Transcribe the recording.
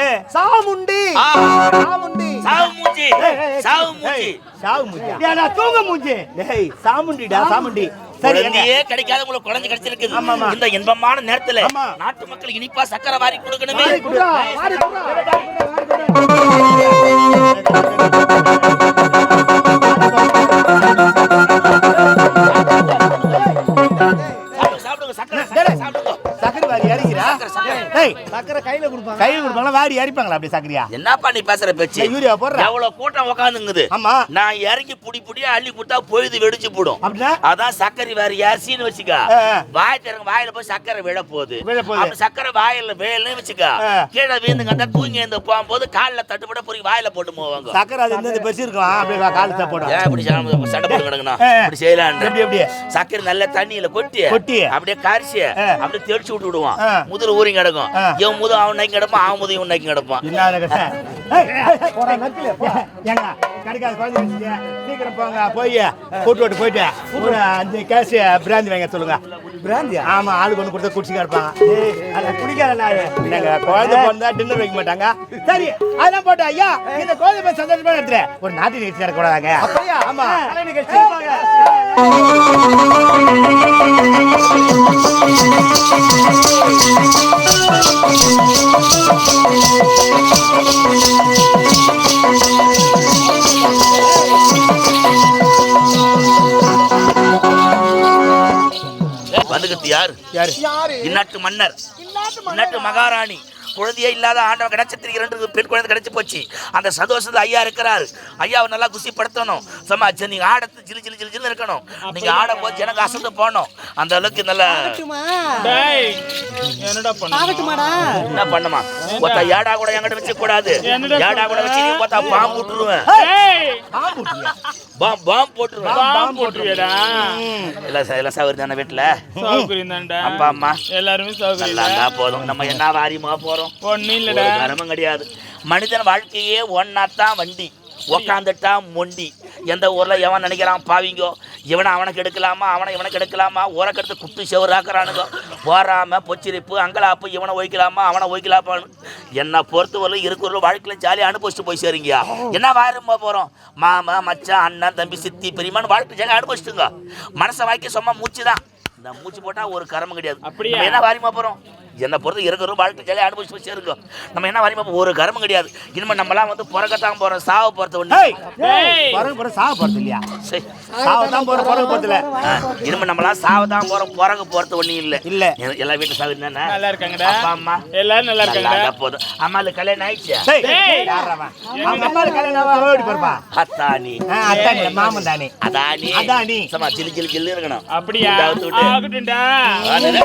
ஏ சாமுண்டி. ஆ. சாமுண்டி. சாவு மூஞ்சி ஏடா தூங்க மூஞ்சி. டேய் சாமுண்டிடா சாமுண்டி. சரி குழந்தையே கிடைக்காத உங்களுக்கு குழந்தை ஆமா. இந்த இன்பமான நேரத்துல. நாட்டு மக்கள் இனிப்பா சக்கரை வாரி கொடுக்கணுமே. சக்கரை சாப்பிடுங்க. சக்கரை வாரி இறக்கிறா? டேய் சக்கரை. கையில கொடுப்பாங்க. கையில் கொடுப்பாங்களா? வாரி இறப்பாங்களா அப்படி சக்கரையா? என்னப்பா நீ பேசுற பேச்சு? யூரியா போடுறா. எவ்வளவு கூட்டம் உட்காந்துங்குது ஆமா. நான் இறங்கி புடி புடியா அள்ளி கொடுத்தா பொழுது வெடிச்சு போடும். அப்படின்னா? அதான் சக்கரை வேற அரிசின்னு வச்சுக்க. வாய் திறங்க வாயில போய் சக்கரை விழ போகுது. விழ போகுது. அப்படி சக்கரை வாயில வேலன்னு வச்சுக்க. கீழே வீந்து கண்டா தூங்கி எழுந்து போகும்போது கால்ல தட்டுப்பட பொறி வாயில போட்டு போவாங்க சக்கரை அது இந்த பெருசு இருக்கும்? அப்படியே வா, காலு சாப்பிடும் ஏன் இப்படி சண்டை போட்டு கிடக்கணும். இப்படி செய்யலாம் சக்கரை நல்ல தண்ணியில கொட்டி கொட்டி. அப்படியே கரிசி ஆ. அப்படியே தெளிச்சு விட்டு விடுவான். முதுகு ஊறி கிடக்கும். இவன் முது அவன் நைக்கு கிடப்பான் அவன் முது இவன் நைக்கு கிடப்பான் சீக்கிரம் போங்க போய் கூட்டு விட்டு போயிட்டு அஞ்சு கேஸ் பிராந்தி வாங்க சொல்லுங்க. பிராந்தியா? ஆமா ஆளுக்கு ஒன்று கொடுத்தா குடிச்சுக்க இருப்பாங்க குடிக்காத நாயே. என்னங்க குழந்தை பிறந்தா டின்னர் வைக்க மாட்டாங்க? சரி அதான் போட்டா ஐயா இந்த குழந்தை போய் சந்தோஷமா எடுத்துரு ஒரு நாட்டு நிகழ்ச்சி நடக்கூடாதாங்க அப்படியா? ஆமா. கலை நிகழ்ச்சி. யார்? இந்நாட்டு மன்னர். இந்நாட்டு மகாராணி. குழந்தையே இல்லாத ஆண்டவன் கிடைச்சத்திற்கு ரெண்டு பெண் குழந்தை கிடைச்சு போச்சு. அந்த சந்தோஷத்துல ஐயா இருக்கிறாரு. ஐயாவை நல்லா குசிப்படுத்தணும். சும்மா சரி, நீங்க ஆடத்து ஜிலு ஜிலு ஜிலு ஜிலு இருக்கணும். நீங்க ஆடும் போது எனக்கு அசந்து போகணும் அந்த அளவுக்கு நல்ல என்ன பண்ணுமா? ஒத்த ஏடா கூட என்கிட்ட வச்சு கூடாது. ஏடா கூட வச்சு நீ பார்த்தா பாம்பு விட்டுருவேன். பாம்புட்டியா? பாம் பாம்பு போட்டுருவேன். பாம்பு போட்டுவியடா எல்லாம் சௌகரியம் தானே வீட்டுல சௌகரியம் தான்டா அப்பா அம்மா. எல்லாருமே சௌகரியம் நல்லா போதும். நம்ம என்ன வாரியமா போறோம்? ஒன்னும் இல்லடா. கரமும் கிடையாது. மனிதன் வாழ்க்கையே ஒன்னாத்தான் வண்டி. உக்காந்துட்டா மொண்டி. எந்த ஊர்ல எவன் நினைக்கிறான் பாவிங்கோ? இவனை அவனுக்கு எடுக்கலாமா? அவனை இவனுக்கு எடுக்கலாமா? ஊரக்கடுத்து குத்து செவராக்குறானுங்க போறாம பொச்சிரிப்பு அங்கலாப்பு இவனை ஒய்க்கலாமா அவனை ஒய்க்கலாமான்னு என்னை பொறுத்தவரை இருக்கிற வாழ்க்கையில ஜாலியாக அனுபவிச்சுட்டு போய் சேருங்கயா என்ன வாரமா போறோம்? மாமா மச்சான் அண்ணன் தம்பி சித்தி பெரியமான்னு வாழ்க்கை ஜாலியாக அனுபவிச்சுட்டுங்க. மனசை வாழ்க்கை சும்மா மூச்சு தான் இந்த மூச்சு போட்டா ஒரு கரமும் கிடையாது. அப்படியா? என்ன வாரிமா போறோம்? என்னை பொறுத்து இருக்கிற வாழ்க்கை ஜாலியாக அனுபவிச்சு சேருங்க நம்ம என்ன வாரிமா ஒரு கரமும் கிடையாது. இனிமே நம்மலாம் வந்து பிறக்கத்தான் போறோம் சாவ ஒண்ணு. ஏய் பிறகு பிறகு சாக போறது இல்லையா? சரி. சாவ தான் போற பிறகு போறதுல. ஆ, இனிமே நம்மலாம் சாவ தான் போறோம் பிறகு போறது ஒண்ணு இல்ல. இல்ல. எல்லா வீட்டு சாவு என்னன்னா? நல்லா இருக்காங்கடா. அப்பா அம்மா. எல்லாரும் நல்லா இருந்தா போதும் அம்மாளுக்கு கல்யாணம் ஆயிடுச்சு? அவங்க கல்யாணம் ஓடி அத்தானி. ஆ, அத்தானி மாமன் தானே அதானி. அதானி. சும்மா ஜிலு ஜிலு ஜில்லு இருக்கணும். அப்படியா? இந்தாவுத்து விட்டு. ஆகட்டும்டா. வாடா.